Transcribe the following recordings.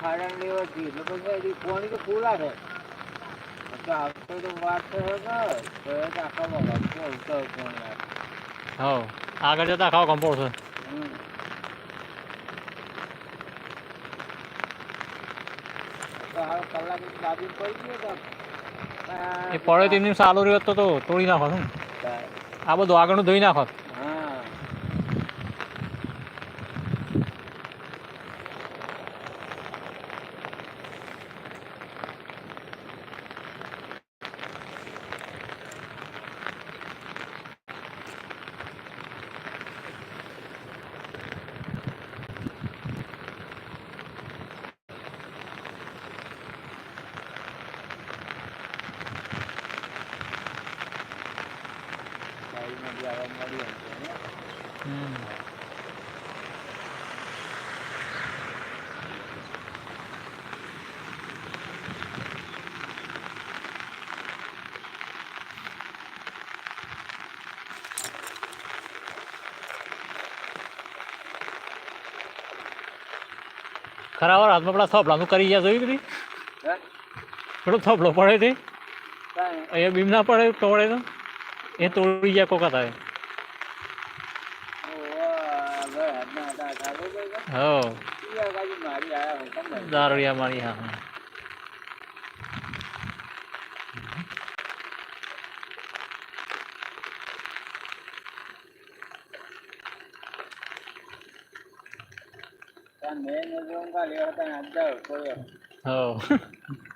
ખાડા લેવા એટલે પછી પાણી તો ફૂલા છે. તો આવતો તો વાત તો કે તો એ તો આખા બગાડ તો આવતો પાણી આવે. આગળ જતા ખાવ કમ્પાઉન્ડ છે પડી એ તેમની સારું રહ્યો તો તો તોડી નાખો ને આ બધું આગળનું ધોઈ નાખો. ખરાબર હાથમાં પેલા થોપલાનું કરી ગયા જોયું કદી હે? પેલો થોપલો પડે તે. અહીંયા બીમ ના પડે તોડે તો. એ તોડી ગયા કોકા થાય ઓવા, હવે મારી હતા, ચાલુ કરી દે. હવ ઈ આ બાજુ મારી આયા હોય, ખબર? દારૂડિયા મારી હા હા ત્યાં મેં ને જો ઊંઘા લેવા ત્યાં પડ્યો.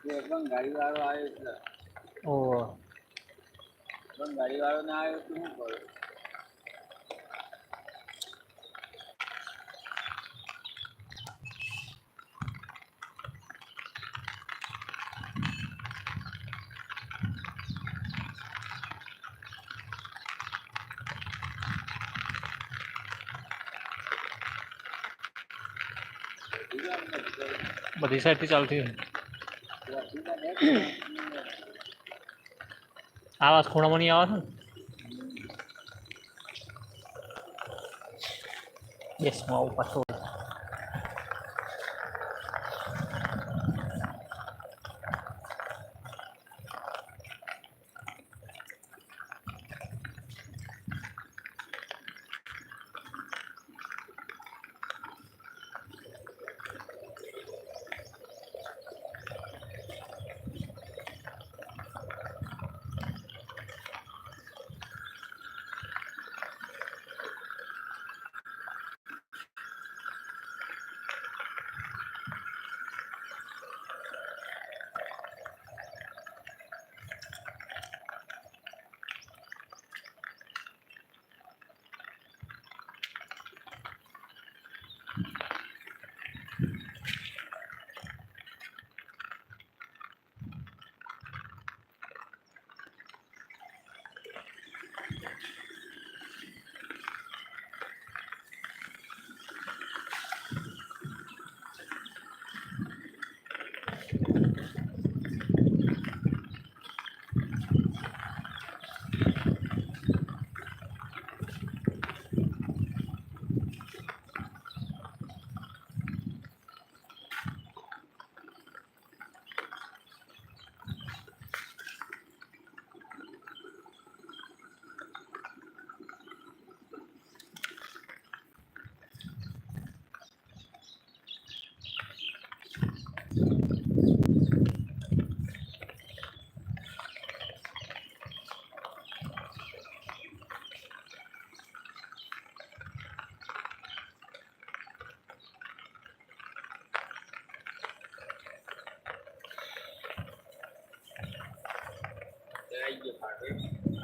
એ પણ આવ્યો એટલે. ઓહો પણ ગાડીવાળો ના આવ્યો તો શું કરું? બધી સાઈડથી ચાલતી હોય. આવાજ ખૂણામાં નહીં આવે છે યસ હું આવું પાછો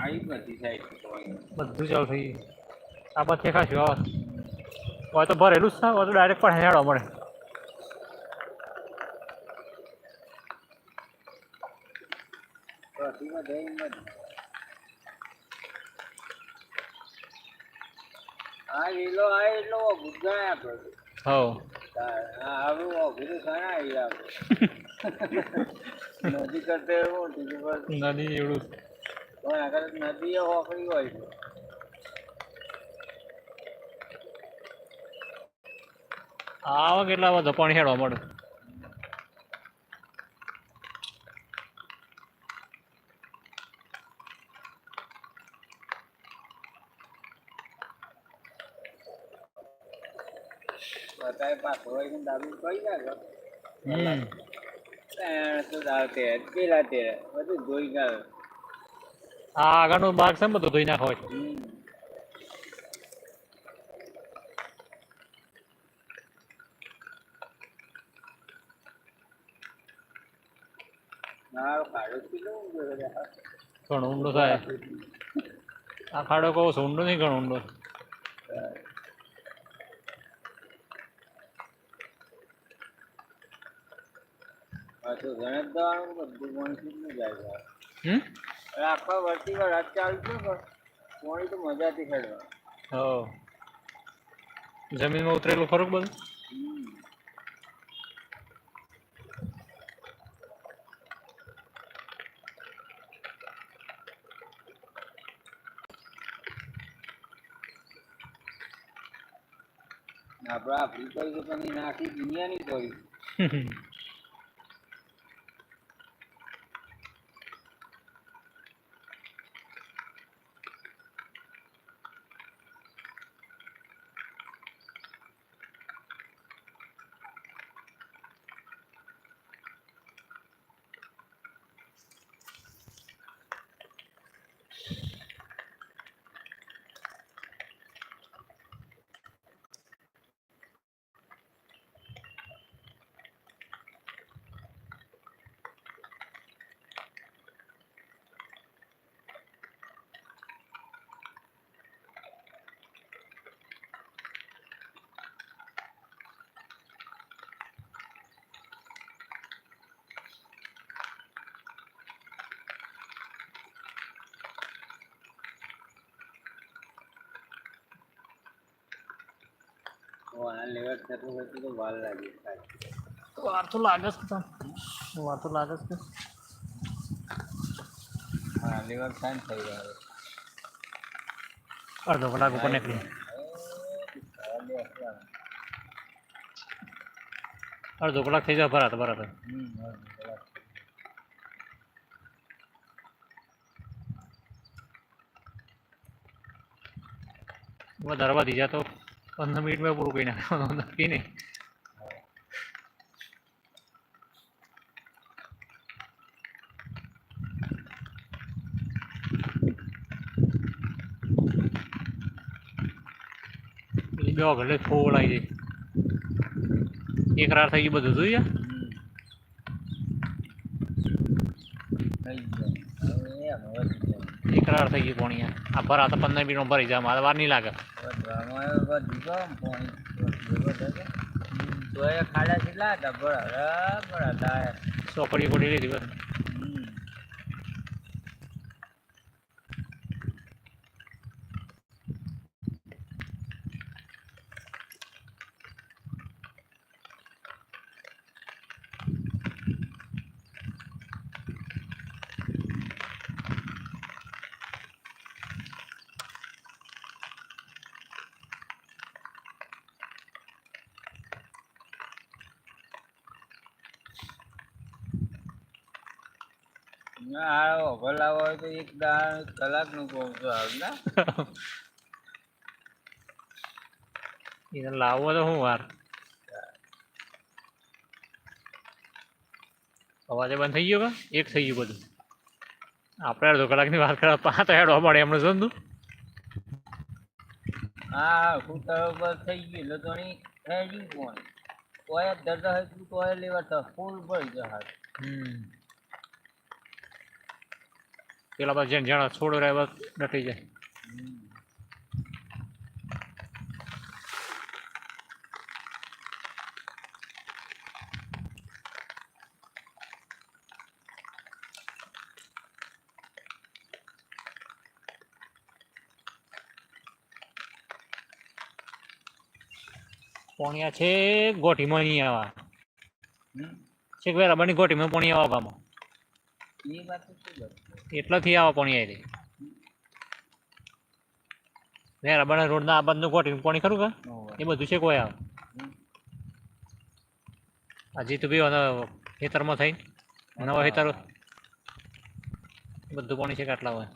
આવી નથી સાહેબ બધું ચાલુ થઈ ગયું. આ પછી ખાશું આવાજ હોય તો ભરેલું જ થાય હોય તો ડાયરેક્ટ પણ હેડવા મળે. આ લીલો આ એટલો આવું ગણાય આપણે નદી કરતે એવું નદી એવડું પણ આગળ નદી હોકરી હોય છે. આવા કેટલા બધો પણ હેડો મળે? બતાય પાછો હોય ને દારૂ કઈ નાખો હમ. તો દાવ તેર પેલા તેર બધું ધોઈ નાખે આ આગળનો ભાગ છે બધું ધોઈ નાખો ઘણો ઊંડો થાય. આ ખાડો કહું છું ઊંડો નહીં ઘણો ઊંડો. પાછું ગણેશ દવાનું બધું જાય આખા વર્ષી રાત ચાલુ છે પણ પોણી તો મજાથી ખેડવા. હો. જમીનમાં ઉતરેલું ખરું બધું? આપણે કરી તો તમે નાખી દુનિયાની કરી વાર તો લાગે છે વાર તો લાગે છે હા લેવર થાય થઈ ગયો અડધો કલાક ઉપર નીકળી. અડધો કલાક થઈ જાય ભરાત ભરાત. વધારવા દીધા તો પંદર મિનિટમાં પૂરું કરી નાખવાનું નક્કી નહીં. બે ઘરે ફોલ આવી જાય એક રાત થઈ ગયું બધું જોઈ જા થઈ ગયો હવે એમ રાત થઈ ગઈ પોણી આ ભરા તો પંદર મિનિટમાં ભરી જાય મારે વાર નહીં લાગે. હવે ડ્રામા વધી ગયો ને પાણી વધે છે. તો એ ખાડા કેટલા હતા બરાબર બરાબર હતા ચોકડી પડી લીધી બસ હમ. ના ભલાવો તો એક કલાકનું કહું છું હાલ લાવવો તો શું વાર. અવાજે બંધ થઈ ગયો એક થઈ ગયું બધું. આપણે અડધો કલાકની વાત કરવા પાંચ હેડો હેડવા એમનું શું તું હા હું બરોબર થઈ ગયું ગયું કોણ? જ દર્દ હોય તું તોય લેવા તો ફૂલ ભરી જાય હમ. પેલા બધા જેને જાણે છોડો રહે નટી ડટી જાય. પોણિયા છે ગોઠીમાં નહીં આવા. છે કે રબરની ગોઠીમાં પોણિયા આવવામાં એ વાત તો શું એટલાથી આવા પોણી આવી રહી રબરના રોડના આ બાજુનું ગોઠીનું પોણી ખરું કે? એ બધું છે કોઈ આવે હજી તો બી ખેતરમાં થઈ નવા ખેતર બધું પાણી છે કે આટલા હોય.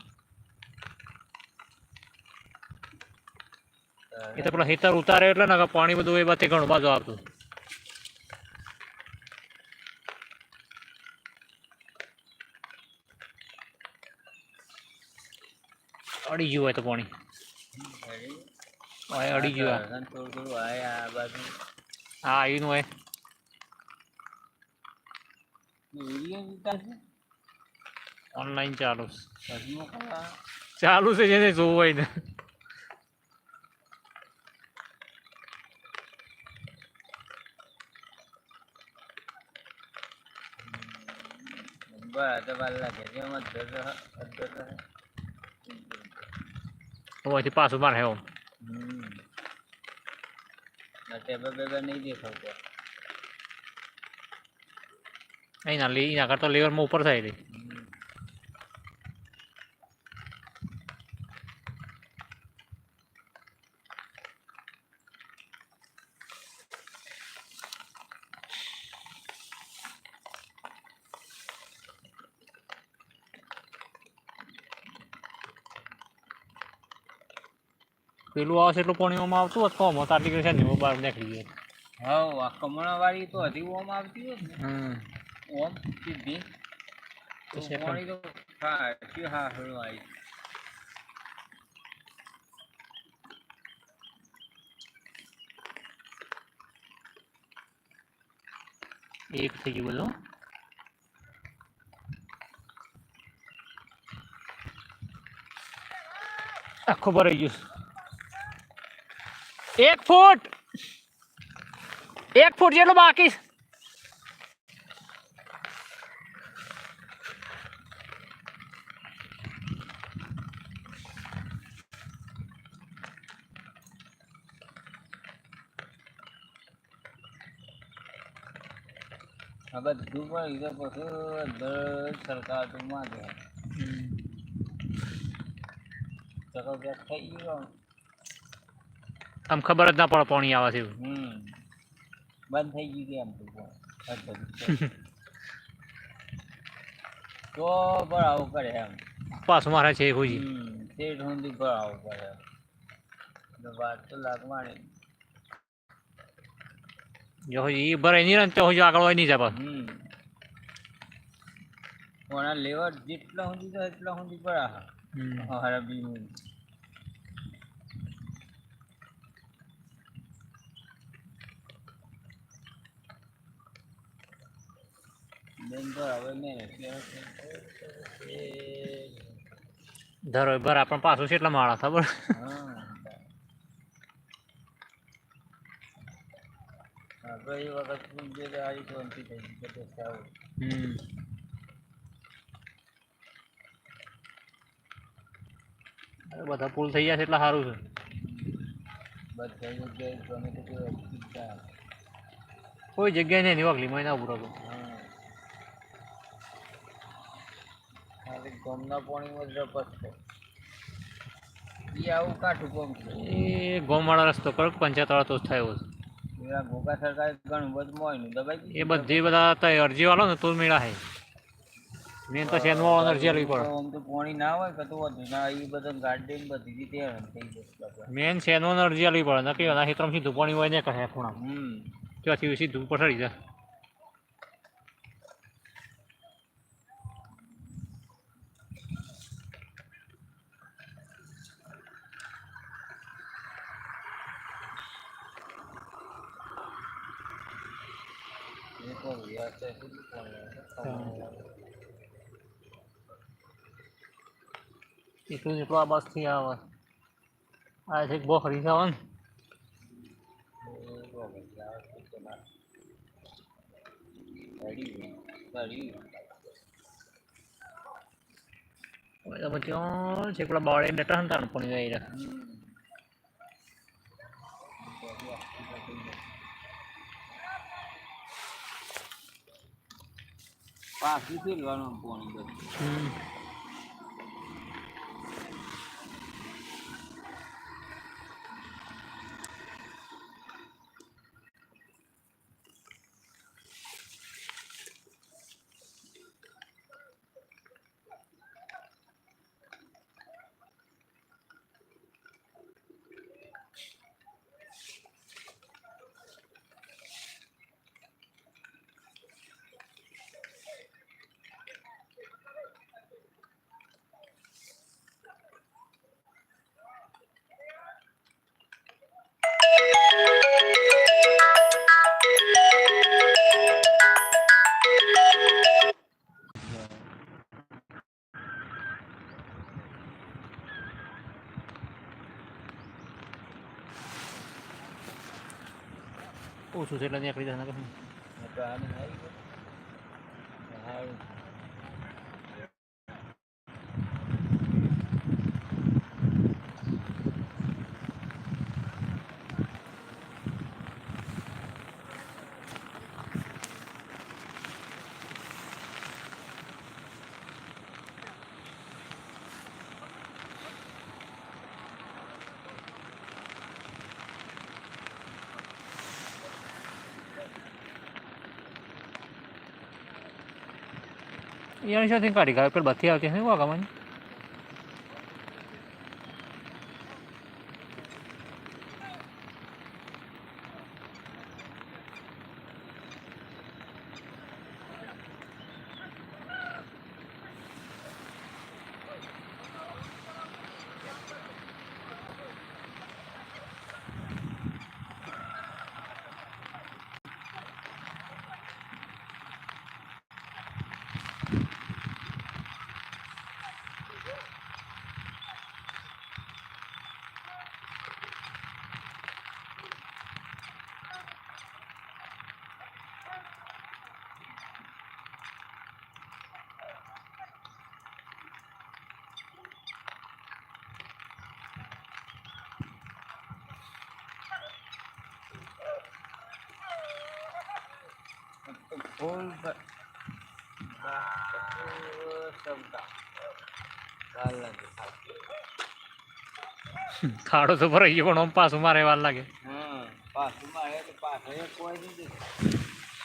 એ તો પેલા ખેતર ઉતારે એટલે ને પાણી બધું એ બાજુ ઘણું બાજુ આવતું. અડી ગયું હોય તો પાણી હોય અડી ગયું હોય. થોડું થોડું આય આ બાજુ. હા આવ્યું હોય. વીડિયો ઉતારશે ઓનલાઈન ચાલુ છે. પછી મોકલવા. ચાલુ છે જેને જોવું હોય ને. બરાબર તો વાર લાગે. જેમ જ ધર અધર અહીંથી પાછું મારે દેખાવતો અહીંના લેવરમાં ઉપર થાય પેલું આવશે એટલું પોણીઓમાં આવતું હોત કોમ હોત આટલી કરી છે ને બહાર નીકળી ગયો હા આ કમણા વાળી તો હજી ઓમ આવતી હોત ને. હમ. ઓમ સીધી તો તો હા હા હળવું આવી. એક થઈ ગયું બધું આખો ભરાઈ ગયું. એક ફૂટ. એક ફૂટ જેટલું બાકી બધું પણ એ પછી સરકાર તો માં દે ચકો ગેસ થઈ ગયો. આમ ખબર જ ના પડે પાણી આવે છે બંધ થઈ ગયું કે એમ તો પણ. આવું તો કરે એમ. પાસ મારે છે હોજી હમ. શેઠ સુધી આવું કરે વાત તો લાગવાની. જો એ ભરાય નહીં ને તો હજુ આગળ હોય નહીં જાય પાછું. લેવર જેટલા સુધી તો એટલા સુધી ભરા હમ. હારા બેન તો હવે મેં એ ધરો ભરા પણ પાછું છે એટલા માળા ખબર હા આપણે વખત જે આવી થઈ ગઈ હમ બધા પુલ થઈ જશે એટલે સારું છે બધા જગ્યાએ ગમે તે કોઈ જગ્યાએ નહીં વગલી મહિના ના ઉભરો ખાલી પાણીમાં જ રપસ છે. એ આવું કાઠું છે. એ ગોમાળા રસ્તો પર પંચાયત વાળા તો થયો છે ગોગા સરકારે ઘણું બધું મોયનું દબાઈ એ બધી બધા તો અરજી વાળો ને તો મેળા હે. મેં તો શેન વાળો અરજી આલવી પડે. આમ તો પાણી ના હોય કે તો વધુ ના એ બધા ગાર્ડન બધી રીતે થઈ જશે મેન શેનો અરજી આલવી પડે ત્રણ ક્ષેત્રમાં સીધું પાણી હોય ને કહે ખૂણા હમ. ત્યાંથી સીધું પછાડી જાય એ તો વ્યાસ છે શું પાણી આવે? એટલું જેટલું આ બસથી આવે આ છે બોખરી આવે ને એ તો પછી આવે છે કે ના. રેડી રેડી હવે તો પછી અ છે પેલા બાવળે બેઠા ને તાણ પાણી આવી રહ્યા પાછું ફેરવાનું પાણી બધું ઓછું છે એટલે નીકળી જશે નકર. યાર શાથી કાઢી કાઢ પેલી બત્તી આવતી હશે વાગામાં ફૂલ નથી ખાતો. ખાડો તો ભરાઈ ગયો પણ આમ પાછું મારે વાર લાગે પાછું મારે તો પાછળ કોઈ દેખાતું.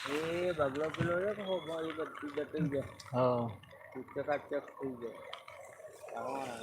એ બગલો પેલો છે કે એ બધી જતી જાય હા ચકાચક થઈ જાય હા